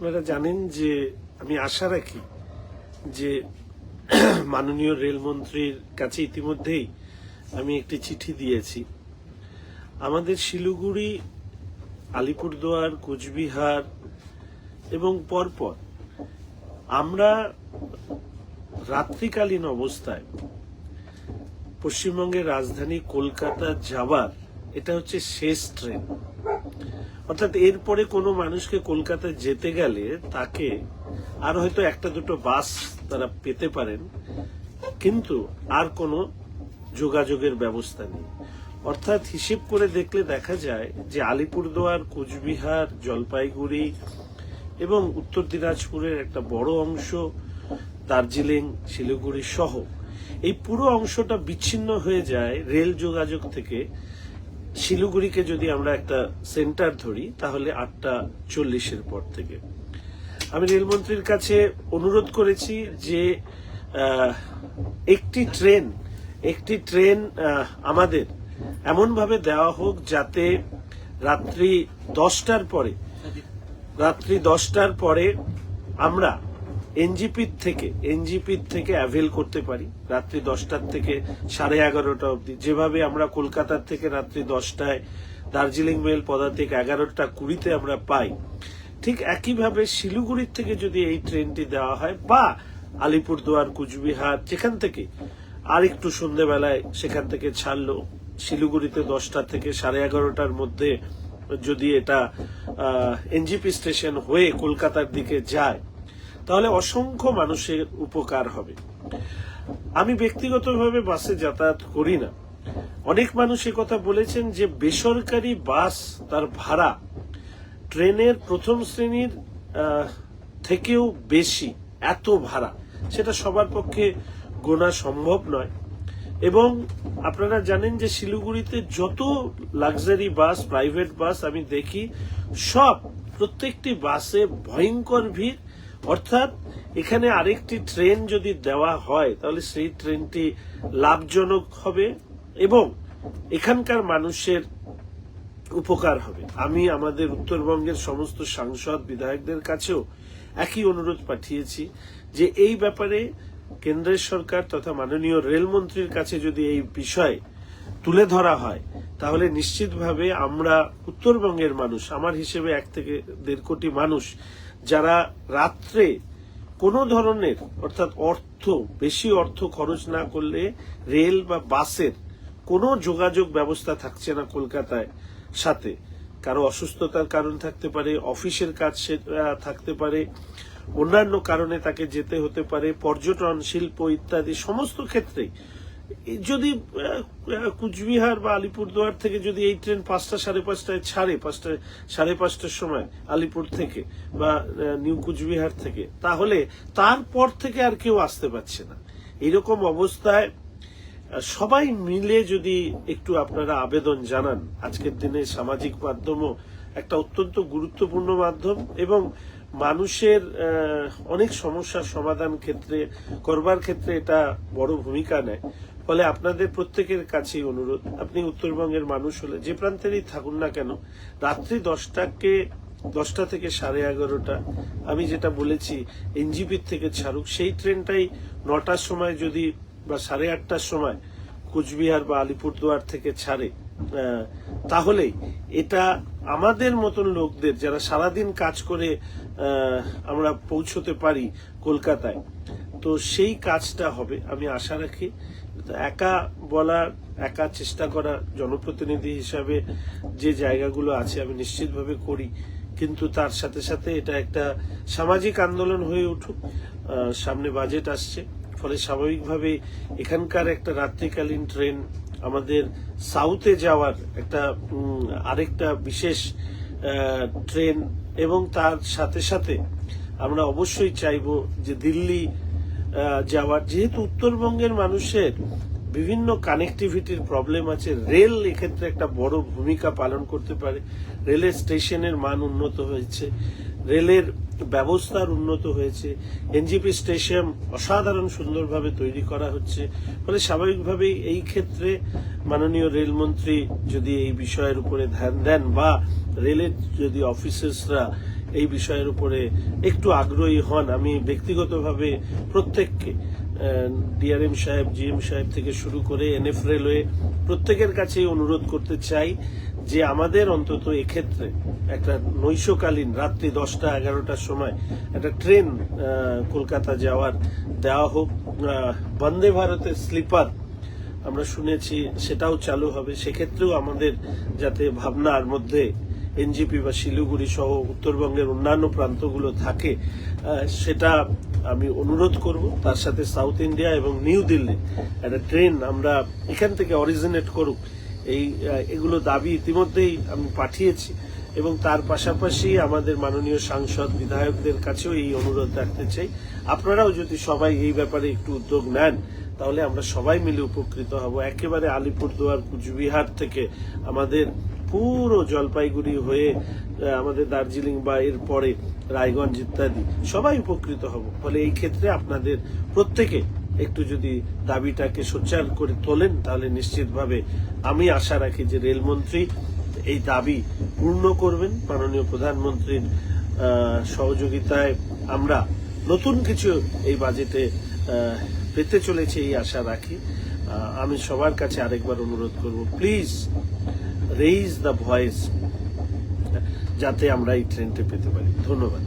আপনারা জানেন যে আমি আশা রাখি যে মাননীয় রেলমন্ত্রীর কাছে ইতিমধ্যেই আমি একটি চিঠি দিয়েছি। আমাদের শিলিগুড়ি, আলিপুরদুয়ার, কোচবিহার এবং পরপর আমরা রাত্রিকালীন অবস্থায় পশ্চিমবঙ্গের রাজধানী কলকাতা যাওয়ার, এটা হচ্ছে শেষ ট্রেন। অর্থাৎ এরপরে কোনো মানুষকে কলকাতা যেতে গেলে তাকে আর হয়তো একটা দুটো বাস তারা পেতে পারেন, কিন্তু আর কোনো যোগাযোগের ব্যবস্থা নেই। অর্থাৎ হিসেব করে দেখলে দেখা যায় যে আলিপুরদুয়ার, কোচবিহার, জলপাইগুড়ি এবং উত্তর দিনাজপুরের একটা বড় অংশ, দার্জিলিং, শিলিগুড়ি সহ এই পুরো অংশটা বিচ্ছিন্ন হয়ে যায় রেল যোগাযোগ থেকে। শিলিগুড়িকে যদি আমরা একটা সেন্টার ধরি, তাহলে আটটা চল্লিশের পর থেকে। আমি রেলমন্ত্রীর কাছে অনুরোধ করেছি যে একটি ট্রেন একটি ট্রেন আমাদের এমনভাবে দেওয়া হোক যাতে রাত্রি দশটার পরে, রাত্রি দশটার পরে আমরা এনজিপির থেকে এনজিপির থেকে অ্যাভেল করতে পারি, রাত্রি দশটার থেকে সাড়ে এগারোটা অবধি। যেভাবে আমরা কলকাতার থেকে রাত্রি দশটায় দার্জিলিং মেল পদাতিক এগারোটা কুড়িতে আমরা পাই, ঠিক একইভাবে শিলিগুড়ির থেকে যদি এই ট্রেনটি দেওয়া হয়, বা আলিপুরদুয়ার, কুচবিহার, যেখান থেকে আর একটু সন্ধেবেলায় সেখান থেকে ছাড়লো, শিলিগুড়িতে দশটা থেকে সাড়ে এগারোটার মধ্যে যদি এটা এনজিপি স্টেশন হয়ে কলকাতার দিকে যায় তাহলে অসংখ্য মানুষের উপকার হবে। আমি ব্যক্তিগতভাবে বাসে যাতায়াত করি না। অনেক মানুষ কথা বলেছেন যে বেসরকারি বাস তার ভাড়া ট্রেনের প্রথম শ্রেণির থেকেও বেশি, এত ভাড়া। সেটা সবার পক্ষে গোনা সম্ভব নয়। এবং আপনারা জানেন যে শিলিগুড়িতে যত লাক্সারি বাস, প্রাইভেট বাস আমি দেখি, সব প্রত্যেকটি বাসে ভয়ঙ্কর ভিড়। অর্থাৎ এখানে আরেকটি ট্রেন যদি দেওয়া হয়, তাহলে সেই ট্রেনটি লাভজনক হবে এবং এখানকার মানুষের উপকার হবে। আমি আমাদের উত্তরবঙ্গের সমস্ত সাংসদ, বিধায়কদের কাছেও একই অনুরোধ পাঠিয়েছি যে এই ব্যাপারে কেন্দ্রের সরকার তথা মাননীয় রেলমন্ত্রীর কাছে যদি এই বিষয় তুলে ধরা হয়, তাহলে নিশ্চিতভাবে আমরা উত্তরবঙ্গের মানুষ, আমার হিসেবে এক থেকে দেড় কোটি মানুষ যারা রাত্রে কোনো ধরনের, অর্থাৎ অর্থ, বেশি অর্থ খরচ না করলে রেল বা বাসের কোনো যোগাযোগ ব্যবস্থা থাকছে না কলকাতায় সাথে। কারও অসুস্থতার কারণ থাকতে পারে, অফিসের কাজ থাকতে পারে, অন্যান্য কারণে তাকে যেতে হতে পারে, পর্যটন, শিল্প ইত্যাদি সমস্ত ক্ষেত্রেই এই যদি কুচবিহার বা আলিপুরদুয়ার থেকে যদি এই ট্রেন পাঁচটা সাড়ে পাঁচটায় ছাড়ে পাঁচটা সাড়ে পাঁচটার সময় আলিপুর থেকে বা নিউ কুচবিহার থেকে, তাহলে তারপর থেকে আর কেউ আসতে পারছে না। এরকম অবস্থায় সবাই মিলে যদি একটু আপনারা আবেদন জানান, আজকের দিনে সামাজিক মাধ্যমও একটা অত্যন্ত গুরুত্বপূর্ণ মাধ্যম এবং মানুষের অনেক সমস্যার সমাধান ক্ষেত্রে, করবার ক্ষেত্রে এটা বড় ভূমিকা নেয়। ফলে আপনাদের প্রত্যেকের কাছেই অনুরোধ। আপনি উত্তরবঙ্গের মানুষ হলে যে প্রান্তেরই থাকুন না কেন রাত্রি দশটাকে দশটা থেকে সাড়ে এগারোটা আমি যেটা বলেছি এনজিপির থেকে ছাড়ুক সেই ট্রেনটাই নটার সময় যদি বা সাড়ে আটটার সময় কোচবিহার বা আলিপুরদুয়ার থেকে ছাড়ে আহ, তাহলেই এটা আমাদের মতন লোকদের যারা সারাদিন কাজ করে আমরা পৌঁছতে পারি কলকাতায় তো সেই কাজটা হবে, আমি আশা রাখি। একা বলা একা চেষ্টা করা জনপ্রতিনিধি হিসাবে যে জায়গাগুলো আছে, আমি নিশ্চিতভাবে করি। কিন্তু তার সাথে সাথে এটা একটা সামাজিক আন্দোলন হয়ে উঠুক সামনে বাজেট আসছে। ফলে স্বাভাবিকভাবে এখানকার একটা রাত্রিকালীন ট্রেন আমাদের সাউথে যাওয়ার একটা আরেকটা বিশেষ ট্রেন এবং তার সাথে সাথে আমরা অবশ্যই চাইব যে দিল্লি যাওয়ার। যেহেতু উত্তরবঙ্গের মানুষের বিভিন্ন কানেক্টিভিটির প্রবলেম আছে রেল এক্ষেত্রে একটা বড় ভূমিকা পালন করতে পারে। রেলের স্টেশনের মান উন্নত হয়েছে রেলের ব্যবস্থার উন্নত হয়েছে এনজিপি স্টেশন অসাধারণ সুন্দরভাবে তৈরি করা হচ্ছে। ফলে স্বাভাবিকভাবেই এই ক্ষেত্রে মাননীয় রেলমন্ত্রী যদি এই বিষয়ের উপরে ধ্যান দেন বা রেলের যদি অফিসার্সরা এই বিষয়ের উপরে একটু আগ্রহী হন। আমি ব্যক্তিগতভাবে প্রত্যেককে ডিআরএম সাহেব, জিএম সাহেব থেকে শুরু করে এনএফ রেলওয়ে প্রত্যেকের কাছেই অনুরোধ করতে চাই যে আমাদের অন্তত এক্ষেত্রে একটা নৈশকালীন রাত্রি দশটা, এগারোটার সময় একটা ট্রেন কলকাতা যাওয়ার দেওয়া হোক। বন্দে ভারতের স্লিপার আমরা শুনেছি সেটাও চালু হবে। সেক্ষেত্রেও আমাদের যাতে ভাবনার মধ্যে এনজিপি বা শিলিগুড়ি সহ উত্তরবঙ্গের অন্যান্য প্রান্তগুলো থাকে সেটা আমি অনুরোধ করব। তার সাথে সাউথ ইন্ডিয়া এবং নিউ দিল্লি একটা ট্রেন আমরা এখান থেকে অরিজিনেট করুক। এই এগুলো দাবি ইতিমধ্যেই আমি পাঠিয়েছি এবং তার পাশাপাশি আমাদের মাননীয় সাংসদ বিধায়কদের কাছেও এই অনুরোধ রাখতে চাই। আপনারাও যদি সবাই এই ব্যাপারে একটু উদ্যোগ নেন, তাহলে আমরা সবাই মিলে উপকৃত হব। একেবারে আলিপুরদুয়ার, কুচবিহার থেকে আমাদের পুরো জলপাইগুড়ি হয়ে আমাদের দার্জিলিং বা এর পরে রায়গঞ্জ ইত্যাদি, সবাই উপকৃত হব। ফলে এই ক্ষেত্রে আপনাদের প্রত্যেকে একটু যদি দাবিটাকে সোচ্চার করে তোলেন, তাহলে নিশ্চিতভাবে আমি আশা রাখি যে রেলমন্ত্রী এই দাবি পূর্ণ করবেন। মাননীয় প্রধানমন্ত্রীর সহযোগিতায় আমরা নতুন কিছু এই বাজেটে পেতে চলেছে এই আশা রাখি। আমি সবার কাছে আরেকবার অনুরোধ করব, প্লিজ রেইজ দ্য ভয়েস যাতে আমরা এই ট্রেনটা পেতে পারি। ধন্যবাদ।